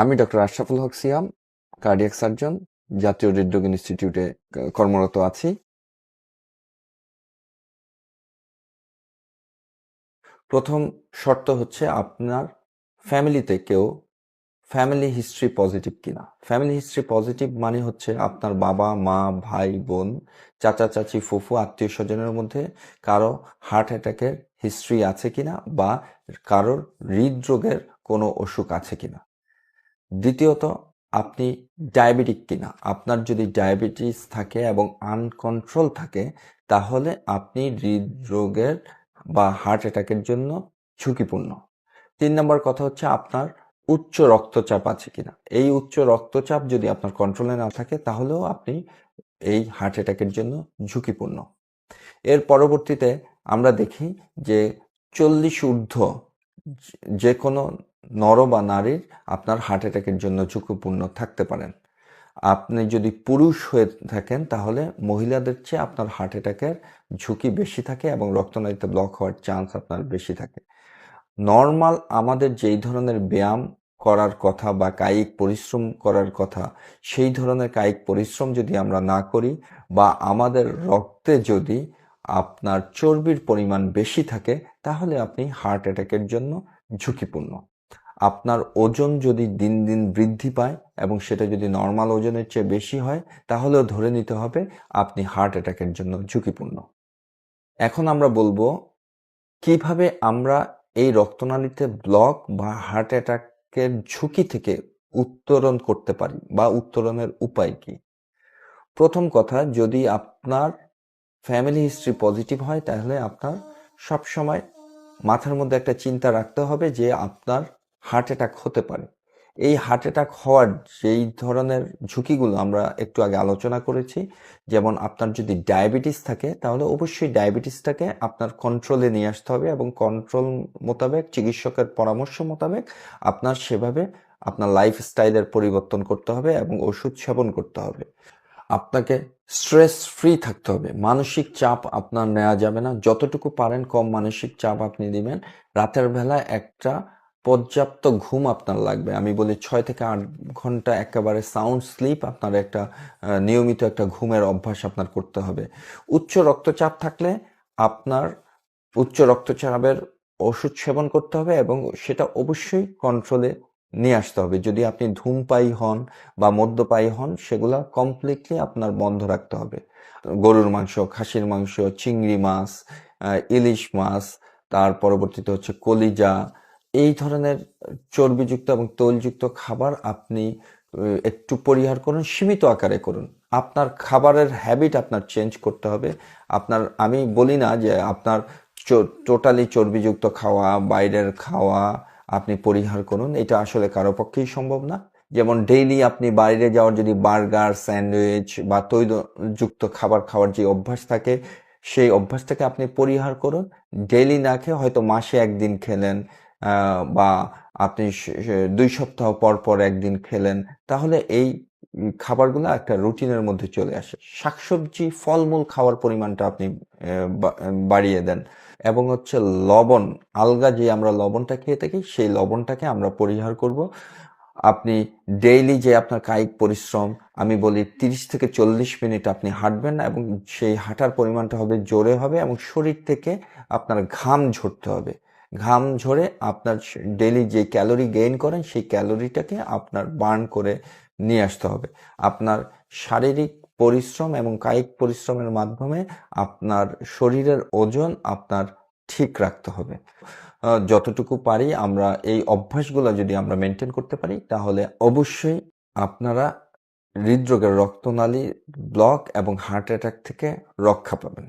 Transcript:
আমি doctor Ashraful Haque Siam cardiac surgeon জাতীয় হৃদরোগ ইনস্টিটিউটে কর্মরত আছি। প্রথম শর্ত হচ্ছে আপনার ফ্যামিলিতে কেউ ফ্যামিলি হিস্ট্রি পজিটিভ কিনা। ফ্যামিলি হিস্ট্রি পজিটিভ মানে হচ্ছে আপনার বাবা, মা, ভাই, বোন, চাচা, চাচি, ফুফু, আত্মীয় স্বজনের মধ্যে কারও হার্ট অ্যাটাকের হিস্ট্রি আছে কিনা বা কারোর হৃদরোগের কোনো অসুখ আছে কিনা। দ্বিতীয়ত, আপনি ডায়াবেটিক কিনা? আপনার যদি ডায়াবেটিস থাকে এবং আনকন্ট্রোল থাকে, তাহলে আপনি হৃদরোগের বা হার্ট অ্যাটাকের জন্য ঝুঁকিপূর্ণ। তিন নম্বর কথা হচ্ছে আপনার উচ্চ রক্তচাপ আছে কিনা? এই উচ্চ রক্তচাপ যদি আপনার কন্ট্রোলে না থাকে, তাহলেও আপনি এই হার্ট অ্যাটাকের জন্য ঝুঁকিপূর্ণ। এর পরবর্তীতে আমরা দেখি যে চল্লিশ ঊর্ধ্ব যে কোনো নর বা নারীর আপনার হার্ট অ্যাটাকের জন্য ঝুঁকিপূর্ণ থাকতে পারেন। আপনি যদি পুরুষ হয়ে থাকেন, তাহলে মহিলাদের চেয়ে আপনার হার্ট অ্যাটাকের ঝুঁকি বেশি থাকে এবং রক্তনালীতে ব্লক হওয়ার চান্স আপনার বেশি থাকে। নর্মাল আমাদের যেই ধরনের ব্যায়াম করার কথা বা কায়িক পরিশ্রম করার কথা, সেই ধরনের কায়িক পরিশ্রম যদি আমরা না করি বা আমাদের রক্তে যদি আপনার চর্বির পরিমাণ বেশি থাকে, তাহলে আপনি হার্ট অ্যাটাকের জন্য ঝুঁকিপূর্ণ। আপনার ওজন যদি দিন দিন বৃদ্ধি পায় এবং সেটা যদি নর্মাল ওজনের চেয়ে বেশি হয়, তাহলেও ধরে নিতে হবে আপনি হার্ট অ্যাটাকের জন্য ঝুঁকিপূর্ণ। এখন আমরা বলব কীভাবে আমরা এই রক্তনালীতে ব্লক বা হার্ট অ্যাটাকের ঝুঁকি থেকে উত্তরণ করতে পারি বা উত্তরণের উপায় কি? প্রথম কথা, যদি আপনার ফ্যামিলি হিস্ট্রি পজিটিভ হয়, তাহলে আপনার সবসময় মাথার মধ্যে একটা চিন্তা রাখতে হবে যে আপনার হার্ট অ্যাটাক হতে পারে। এই হার্ট অ্যাটাক হওয়ার যেই ধরনের ঝুঁকিগুলো আমরা একটু আগে আলোচনা করেছি, যেমন আপনার যদি ডায়াবেটিস থাকে, তাহলে অবশ্যই ডায়াবেটিসটাকে আপনার কন্ট্রোলে নিয়ে আসতে হবে এবং কন্ট্রোল মোতাবেক, চিকিৎসকের পরামর্শ মোতাবেক আপনার সেভাবে আপনার লাইফস্টাইলের পরিবর্তন করতে হবে এবং ওষুধ সেবন করতে হবে। আপনাকে স্ট্রেস ফ্রি থাকতে হবে। মানসিক চাপ আপনার নেওয়া যাবে না। যতটুকু পারেন কম মানসিক চাপ আপনি দিবেন। রাতের বেলা একটা পর্যাপ্ত ঘুম আপনার লাগবে। আমি বলি ছয় থেকে আট ঘণ্টা একেবারে সাউন্ড স্লিপ আপনার একটা নিয়মিত একটা ঘুমের অভ্যাস আপনার করতে হবে। উচ্চ রক্তচাপ থাকলে আপনার উচ্চ রক্তচাপের ওষুধ সেবন করতে হবে এবং সেটা অবশ্যই কন্ট্রোলে নিয়ে আসতে হবে। যদি আপনি ধূমপায়ী হন বা মদ্যপায়ী হন, সেগুলা কমপ্লিটলি আপনার বন্ধ রাখতে হবে। গরুর মাংস, খাসির মাংস, চিংড়ি মাছ ইলিশ মাছ, তার পরবর্তীতে হচ্ছে কলিজা এই ধরনের চর্বিযুক্ত এবং তৈলযুক্ত খাবার আপনি একটু পরিহার করুন, সীমিত আকারে করুন। আপনার খাবারের হ্যাবিট আপনার চেঞ্জ করতে হবে। আপনার, আমি বলি না যে আপনার টোটালি চর্বিযুক্ত খাওয়া, বাইরের খাওয়া আপনি পরিহার করুন। এটা আসলে কারও পক্ষেই সম্ভব না। যেমন ডেইলি আপনি বাইরে যাওয়ার যদি বার্গার, স্যান্ডউইচ বা তৈলযুক্ত খাবার খাওয়ার যে অভ্যাস থাকে, সেই অভ্যাসটাকে আপনি পরিহার করুন। ডেইলি না খেয়ে হয়তো মাসে একদিন খেলেন বা আপনি দুই সপ্তাহ পর পর একদিন খেলেন, তাহলে এই খাবারগুলো একটা রুটিনের মধ্যে চলে আসে। শাকসবজি, ফলমূল খাওয়ার পরিমাণটা আপনি বাড়িয়ে দেন। এবং হচ্ছে লবণ, আলগা যে আমরা লবণটা খেয়ে থাকি, সেই লবণটাকে আমরা পরিহার করব। আপনি ডেইলি যে আপনার কায়িক পরিশ্রম, আমি বলি তিরিশ থেকে চল্লিশ মিনিট আপনি হাঁটবেন এবং সেই হাঁটার পরিমাণটা হবে, জোরে হবে এবং শরীর থেকে আপনার ঘাম ঝরতে হবে। ঘাম ঝরে আপনার ডেলি যে ক্যালোরি গেইন করেন, সেই ক্যালোরিটাকে আপনার বার্ন করে নিয়ে আসতে হবে। আপনার শারীরিক পরিশ্রম এবং কায়িক পরিশ্রমের মাধ্যমে আপনার শরীরের ওজন আপনার ঠিক রাখতে হবে। যতটুকু পারি আমরা এই অভ্যাসগুলো যদি আমরা মেনটেন করতে পারি, তাহলে অবশ্যই আপনারা হৃদরোগের রক্তনালী ব্লক এবং হার্ট অ্যাটাক থেকে রক্ষা পাবেন।